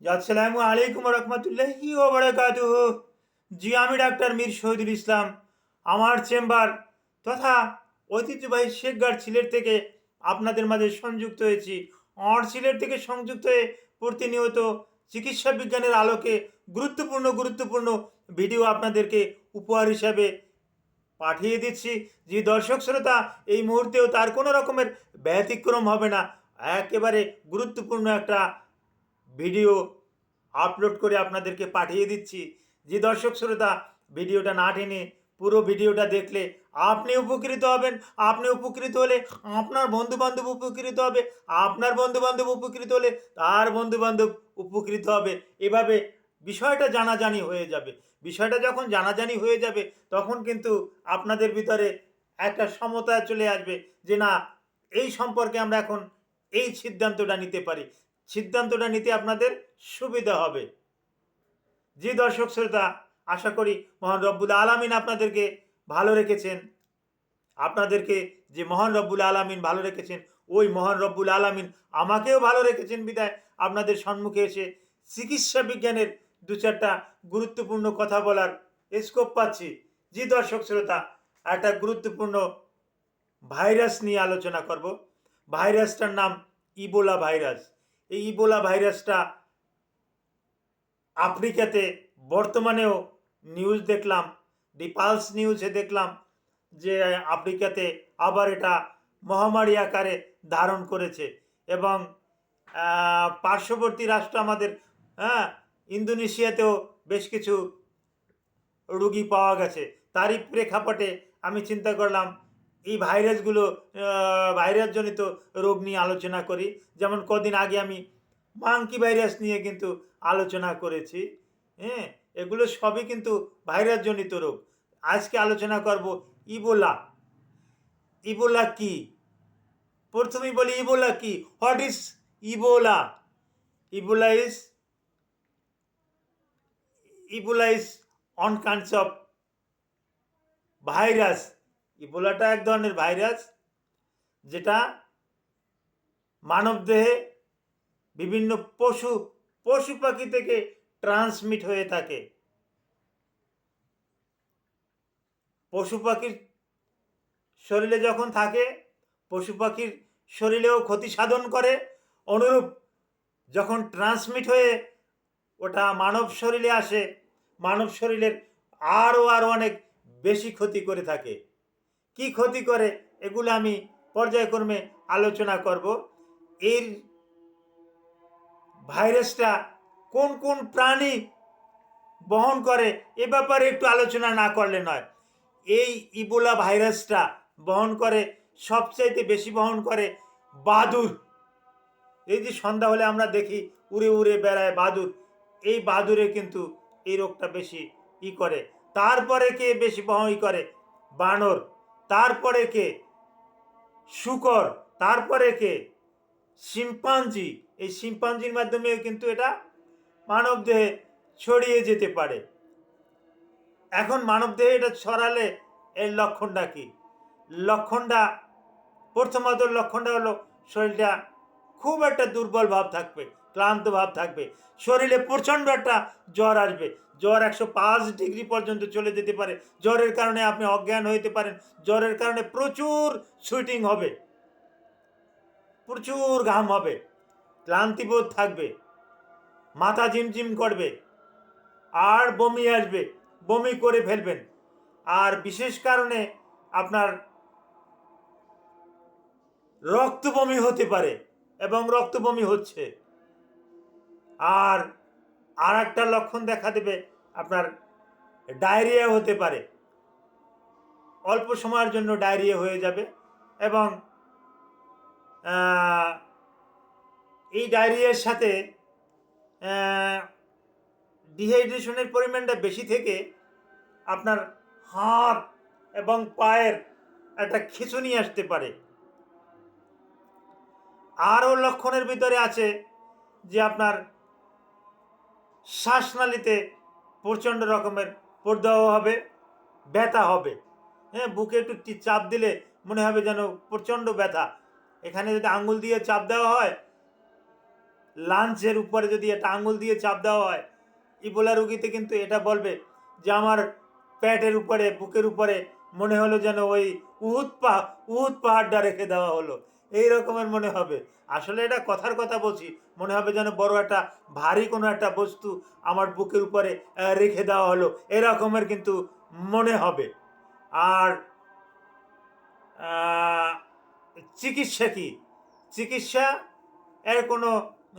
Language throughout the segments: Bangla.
আসসালামু আলাইকুম রহমতুল্লাহি ওবরাকাতুহ। জি, আমি ডাক্তার মীর শহীদুল ইসলাম। আমার চেম্বার তথা ঐতিহ্যবাহী শেখগার সিলেট থেকে আপনাদের মাঝে সংযুক্ত হয়েছি। আর সিলেট থেকে সংযুক্ত হয়ে প্রতিনিয়ত চিকিৎসা বিজ্ঞানের আলোকে গুরুত্বপূর্ণ গুরুত্বপূর্ণ ভিডিও আপনাদেরকে উপহার হিসাবে পাঠিয়ে দিচ্ছি। যে দর্শক শ্রোতা, এই মুহূর্তেও তার কোনো রকমের ব্যতিক্রম হবে না। একেবারে গুরুত্বপূর্ণ একটা ভিডিও আপলোড করে আপনাদেরকে পাঠিয়ে দিচ্ছি। যে দর্শক শ্রোতা, ভিডিওটা না টেনে পুরো ভিডিওটা দেখলে আপনি উপকৃত হবেন। আপনি উপকৃত হলে আপনার বন্ধু বান্ধব উপকৃত হবে। আপনার বন্ধু বান্ধব উপকৃত হলে তার বন্ধু বান্ধব উপকৃত হবে। এভাবে বিষয়টা জানাজানি হয়ে যাবে। বিষয়টা যখন জানাজানি হয়ে যাবে, তখন কিন্তু আপনাদের ভিতরে একটা সমতা চলে আসবে যে না, এই সম্পর্কে আমরা এখন এই সিদ্ধান্তটা নিতে পারি। সিদ্ধান্তটা নিতে আপনাদের সুবিধা হবে। জি দর্শক শ্রোতা, আশা করি মহান রব্বুল আলামিন আপনাদেরকে ভালো রেখেছেন। আপনাদেরকে যে মহান রব্বুল আলামিন ভালো রেখেছেন, ওই মহান রব্বুল আলামিন আমাকেও ভালো রেখেছেন বিদায়। আপনাদের সম্মুখে এসে চিকিৎসা বিজ্ঞানের দু চারটা গুরুত্বপূর্ণ কথা বলার স্কোপ পাচ্ছি। জি দর্শক শ্রোতা, একটা গুরুত্বপূর্ণ ভাইরাস নিয়ে আলোচনা করব। ভাইরাসটার নাম ইবোলা ভাইরাস এই ইবোলা ভাইরাসটা আফ্রিকাতে বর্তমানেও নিউজ দেখলাম দি পালস নিউজে দেখলাম যে আফ্রিকাতে আবার এটা মহামারী আকারে ধারণ করেছে এবং পার্শ্ববর্তী রাষ্ট্র আমাদের হ্যাঁ ইন্দোনেশিয়াতেও বেশ কিছু রুগী পাওয়া গেছে। তারই প্রেক্ষাপটে আমি চিন্তা করলাম এই ভাইরাসগুলো ভাইরাসজনিত রোগ নিয়ে আলোচনা করি। যেমন কদিন আগে আমি মাঙ্কি ভাইরাস নিয়ে কিন্তু আলোচনা করেছি হ্যাঁ? এগুলো সবই কিন্তু ভাইরাসজনিত রোগ। আজকে আলোচনা করব ইবোলা। ইবোলা কি? প্রথমেই বলি ইবোলা কি? What is Ebola? Ebola is Ebola is on kinds of virus. ইবোলাটা এক ধরনের ভাইরাস যেটা মানবদেহে বিভিন্ন পশু পশু পাখি থেকে ট্রান্সমিট হয়ে থাকে। পশু পাখির শরীরে যখন থাকে, পশু পাখির শরীরেও ক্ষতি সাধন করে। অনুরূপ যখন ট্রান্সমিট হয়ে ওটা মানব শরীরে আসে, মানব শরীরের আরও আরও অনেক বেশি ক্ষতি করে থাকে। কি ক্ষতি করে এগুলো আমি পর্যায়ক্রমে আলোচনা করব। এর ভাইরাসটা কোন কোন প্রাণী বহন করে এ ব্যাপারে একটু আলোচনা না করলে নয়। এই ইবোলা ভাইরাসটা বহন করে, সবচাইতে বেশি বহন করে বাদুর। এই যে সন্ধ্যা হলে আমরা দেখি উড়ে উড়ে বেড়ায় বাদুর। এই বাদুরে কিন্তু এই রোগটা বেশি ই করে। তারপরে কে বেশি বহন করে? বানর। তারপরে কে? শুকর। তারপরে কে? শিম্পাঞ্জি। এই শিম্পাঞ্জির মাধ্যমেও কিন্তু এটা মানব দেহে ছড়িয়ে যেতে পারে। এখন মানব দেহে এটা ছড়ালে এর লক্ষণটা কি? লক্ষণটা, প্রথমত লক্ষণটা হলো শরীরটা খুব একটা দুর্বল ভাব থাকবে, ক্লান্ত ভাব থাকবে। শরীরে প্রচণ্ড একটা জ্বর আসবে। জ্বর একশো পাঁচ ডিগ্রি পর্যন্ত চলে যেতে পারে। জ্বরের কারণে আপনি অজ্ঞান হইতে পারেন। জ্বরের কারণে প্রচুর সুইটিং হবে। প্রচুর ঘাম হবে। ক্লান্তিবোধ থাকবে। মাথা ঝিমঝিম করবে। আর বমি আসবে। বমি করে ফেলবেন। আর বিশেষ কারণে আপনার রক্ত বমি হতে পারে। এবং রক্ত বমি হচ্ছে। আর আর একটা লক্ষণ দেখা দেবে, আপনার ডায়রিয়া হতে পারে। অল্প সময়ের জন্য ডায়রিয়া হয়ে যাবে এবং এই ডায়রিয়ার সাথে ডিহাইড্রেশনের পরিমাণটা বেশি থেকে আপনার হাত এবং পায়ের একটা খিঁচুনি আসতে পারে। আরও লক্ষণের ভিতরে আছে যে আপনার শ্বাসনালীতে প্রচণ্ড রকমের প্রদাহ হবে, ব্যথা হবে। হ্যাঁ বুকে একটু চাপ দিলে মনে হবে যেন প্রচণ্ড ব্যথা। এখানে যদি আঙুল দিয়ে চাপ দেওয়া হয়, লাঞ্চের উপরে যদি একটা আঙুল দিয়ে চাপ দেওয়া হয়, ইবোলা রুগীতে কিন্তু এটা বলবে যে আমার প্যাটের উপরে, বুকের উপরে মনে হলো যেন ওই উহুদ পাহাড় উহুদ পাহাড়টা রেখে দেওয়া হলো। এই রকমের মনে হবে। আসলে এটা কথার কথা বলছি। মনে হবে যেন বড় একটা ভারী কোনো একটা বস্তু আমার বুকের উপরে রেখে দেওয়া হলো। এরকমের কিন্তু মনে হবে। আর চিকিৎসা কি? চিকিৎসা, এর কোনো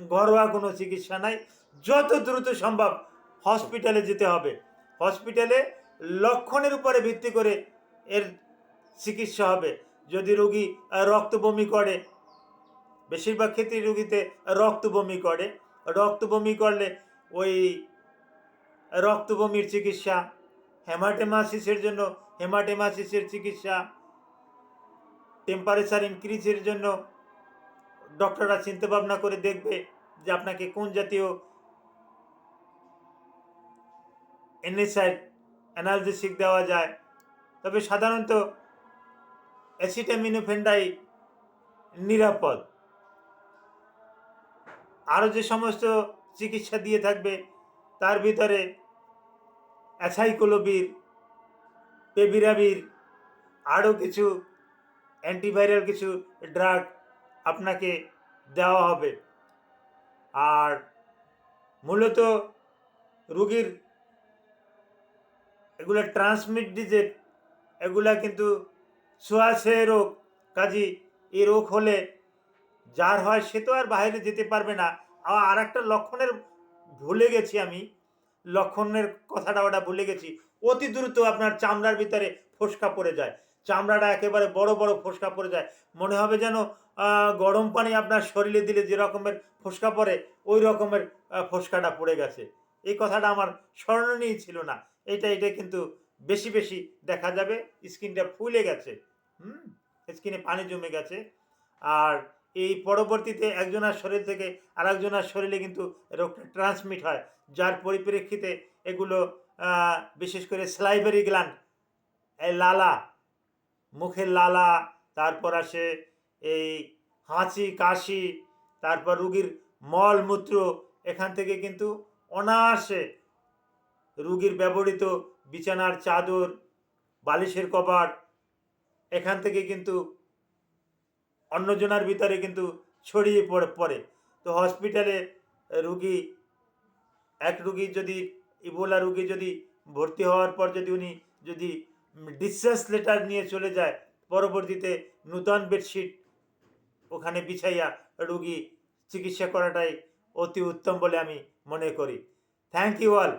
ঘরোয়া কোনো চিকিৎসা নাই। যত দ্রুত সম্ভব হসপিটালে যেতে হবে। হসপিটালে লক্ষণের উপরে ভিত্তি করে এর চিকিৎসা হবে। যদি রোগী রক্ত বমি করে, বেশিরভাগ ক্ষেত্রে রুগীতে রক্ত বমি করে। রক্ত বমি করলে ওই রক্ত বমির চিকিৎসা, হেমাটেমাসিসের জন্য, হেমাটেমাসিসের চিকিৎসা টেম্পারেচার ইনক্রিজের জন্য ডক্টররা চিন্তা ভাবনা করে দেখবে যে আপনাকে কোন জাতীয় এনএসআইড অ্যানালজেসিক দেওয়া যায়। তবে সাধারণত অ্যাসিটামিনোফেন্ডাই নিরাপদ। আরও যে সমস্ত চিকিৎসা দিয়ে থাকবে, তার ভিতরে অ্যাসাইকোলোবির পেবিরাবির আরও কিছু অ্যান্টিভাইরাল কিছু ড্রাগ আপনাকে দেওয়া হবে। আর মূলত রুগীর এগুলো ট্রান্সমিট ডিজিজ, এগুলা কিন্তু ছোঁয়াছে রোগ। কাজী এই রোগ হলে যার হয় সে তো আর বাইরে যেতে পারবে না। আর একটা লক্ষণের ভুলে গেছি আমি। লক্ষণের কথাটা ওটা ভুলে গেছি। অতি দ্রুত আপনার চামড়ার ভিতরে ফোসকা পড়ে যায়। চামড়াটা একেবারে বড় বড় ফোসকা পড়ে যায়। মনে হবে যেন গরম পানি আপনার শরীরে দিলে যে রকমের ফোসকা পড়ে, ওই রকমের ফোসকাটা পড়ে গেছে। এই কথাটা আমার স্মরণীয় ছিল না। এটা এটা কিন্তু বেশি বেশি দেখা যাবে। স্কিনটা ফুলে গেছে। হুম? স্কিনে পানি জমে গেছে। আর এই পরবর্তীতে একজনের শরীর থেকে আরেকজনের শরীরে কিন্তু রোগটা ট্রান্সমিট হয়, যার পরিপ্রেক্ষিতে এগুলো বিশেষ করে স্লাইভারি গ্ল্যান্ড এই লালা, মুখের লালা, তারপর আসে এই হাঁচি, কাশি, তারপর রুগীর মলমূত্র এখান থেকে কিন্তু অনায়াসে রুগীর ব্যবহৃত বিছানার চাদর, বালিশের কভার এখান থেকে কিন্তু অন্যজনের ভিতরে কিন্তু ছড়িয়ে পড়ে পড়ে। তো হসপিটালে রুগী, এক রুগী যদি, ইবোলা রুগী যদি ভর্তি হওয়ার পর যদি উনি যদি ডিসচার্জ লেটার নিয়ে চলে যায়, পরবর্তীতে নূতন বেডশিট ওখানে বিছাইয়া রুগী চিকিৎসা করাটাই অতি উত্তম বলে আমি মনে করি। Thank you all